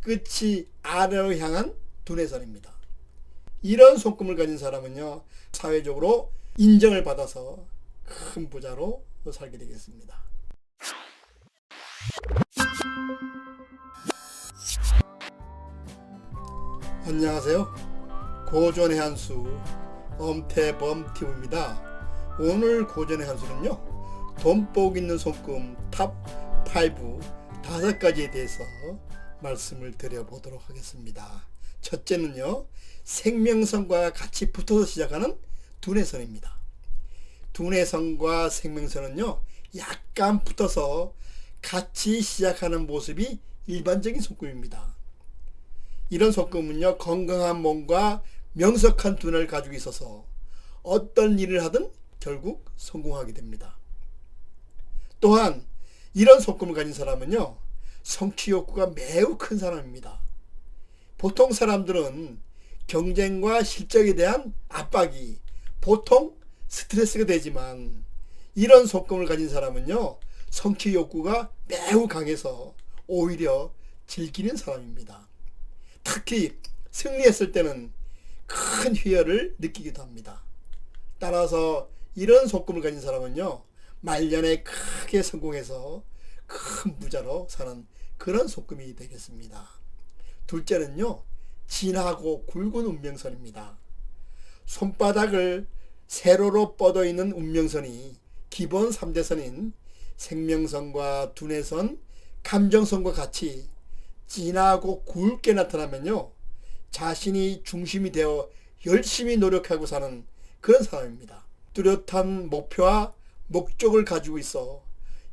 끝이 아래로 향한 두뇌선입니다. 이런 손금을 가진 사람은요, 사회적으로 인정을 받아서 큰 부자로 살게 되겠습니다. 안녕하세요. 고전의 한수 엄태범티브입니다. 오늘 고전의 한수는요. 돈복 있는 손금 탑 5 다섯 가지에 대해서 말씀을 드려보도록 하겠습니다. 첫째는요. 생명선과 같이 붙어서 시작하는 두뇌선입니다. 두뇌선과 생명선은요. 약간 붙어서 같이 시작하는 모습이 일반적인 손금입니다. 이런 손금은요. 건강한 몸과 명석한 두뇌를 가지고 있어서 어떤 일을 하든 결국 성공하게 됩니다. 또한 이런 손금을 가진 사람은요. 성취 욕구가 매우 큰 사람입니다. 보통 사람들은 경쟁과 실적에 대한 압박이 보통 스트레스가 되지만 이런 속금을 가진 사람은요 성취 욕구가 매우 강해서 오히려 즐기는 사람입니다. 특히 승리했을 때는 큰 희열을 느끼기도 합니다. 따라서 이런 속금을 가진 사람은요 말년에 크게 성공해서 큰 부자로 사는 그런 속금이 되겠습니다. 둘째는요 진하고 굵은 운명선입니다. 손바닥을 세로로 뻗어 있는 운명선이 기본 3대선인 생명선과 두뇌선, 감정선과 같이 진하고 굵게 나타나면요. 자신이 중심이 되어 열심히 노력하고 사는 그런 사람입니다. 뚜렷한 목표와 목적을 가지고 있어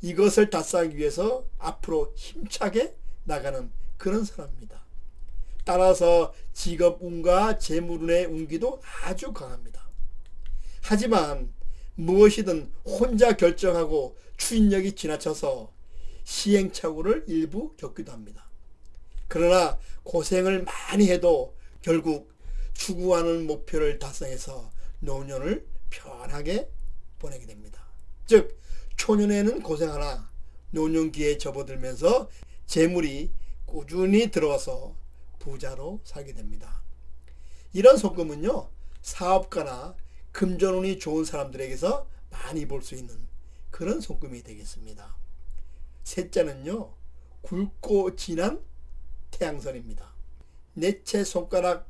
이것을達成하기 위해서 앞으로 힘차게 나가는 그런 사람입니다. 따라서 직업운과 재물운의 운기도 아주 강합니다. 하지만 무엇이든 혼자 결정하고 추진력이 지나쳐서 시행착오를 일부 겪기도 합니다. 그러나 고생을 많이 해도 결국 추구하는 목표를 달성해서 노년을 편하게 보내게 됩니다. 즉 초년에는 고생하나 노년기에 접어들면서 재물이 꾸준히 들어와서 부자로 살게 됩니다. 이런 속금은요 사업가나 금전운이 좋은 사람들에게서 많이 볼 수 있는 그런 속금이 되겠습니다. 셋째는요 굵고 진한 태양선입니다. 넷째 손가락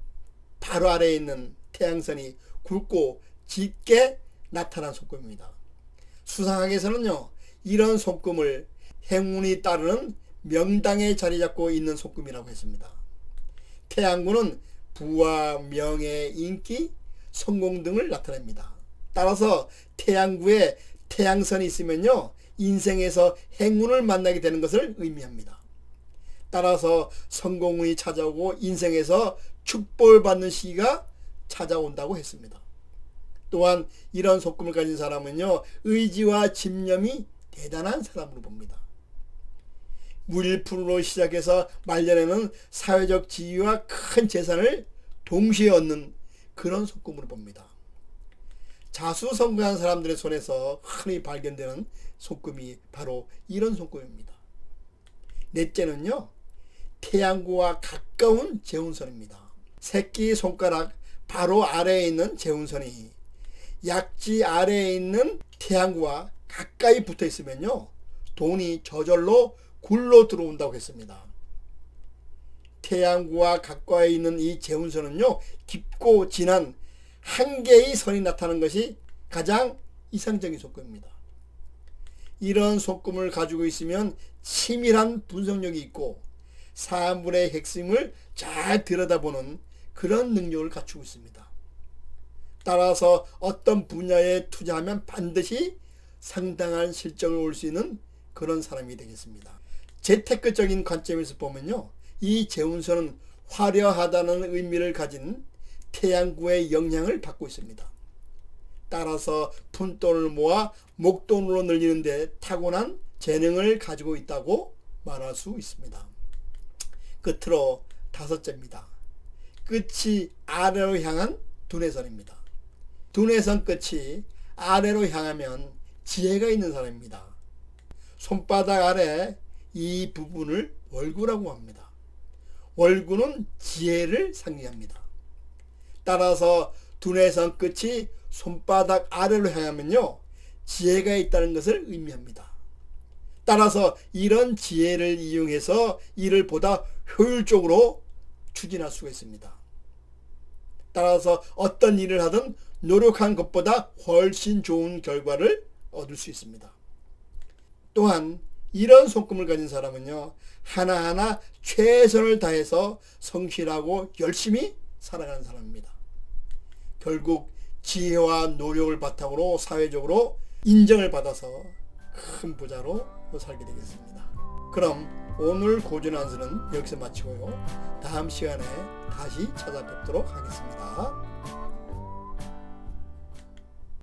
바로 아래에 있는 태양선이 굵고 짙게 나타난 속금입니다. 수상학에서는요 이런 속금을 행운이 따르는 명당에 자리 잡고 있는 속금이라고 했습니다. 태양구는 부와 명예, 인기, 성공 등을 나타냅니다. 따라서 태양구에 태양선이 있으면요 인생에서 행운을 만나게 되는 것을 의미합니다. 따라서 성공운이 찾아오고 인생에서 축복을 받는 시기가 찾아온다고 했습니다. 또한 이런 속금을 가진 사람은요 의지와 집념이 대단한 사람으로 봅니다. 무일푼으로 시작해서 말년에는 사회적 지위와 큰 재산을 동시에 얻는 그런 속금으로 봅니다. 자수성가한 사람들의 손에서 흔히 발견되는 속금이 바로 이런 속금입니다. 넷째는요. 태양구와 가까운 재운선입니다. 새끼 손가락 바로 아래에 있는 재운선이 약지 아래에 있는 태양구와 가까이 붙어 있으면요. 돈이 저절로 굴러 들어온다고 했습니다. 태양구와 가까이 있는 이 재운선은요. 깊고 진한 한 개의 선이 나타나는 것이 가장 이상적인 속금입니다. 이런 속금을 가지고 있으면 치밀한 분석력이 있고 사물의 핵심을 잘 들여다보는 그런 능력을 갖추고 있습니다. 따라서 어떤 분야에 투자하면 반드시 상당한 실적을 올 수 있는 그런 사람이 되겠습니다. 재테크적인 관점에서 보면요. 이 재운선은 화려하다는 의미를 가진 태양구의 영향을 받고 있습니다. 따라서 푼돈을 모아 목돈으로 늘리는데 타고난 재능을 가지고 있다고 말할 수 있습니다. 끝으로 다섯째입니다. 끝이 아래로 향한 두뇌선입니다. 두뇌선 끝이 아래로 향하면 지혜가 있는 사람입니다. 손바닥 아래 이 부분을 월구라고 합니다. 월구는 지혜를 상징합니다. 따라서 두뇌선 끝이 손바닥 아래로 향하면요. 지혜가 있다는 것을 의미합니다. 따라서 이런 지혜를 이용해서 일을 보다 효율적으로 추진할 수가 있습니다. 따라서 어떤 일을 하든 노력한 것보다 훨씬 좋은 결과를 얻을 수 있습니다. 또한 이런 손금을 가진 사람은요, 하나하나 최선을 다해서 성실하고 열심히 살아가는 사람입니다. 결국 지혜와 노력을 바탕으로 사회적으로 인정을 받아서 큰 부자로 살게 되겠습니다. 그럼 오늘 고전한수는 여기서 마치고요. 다음 시간에 다시 찾아뵙도록 하겠습니다.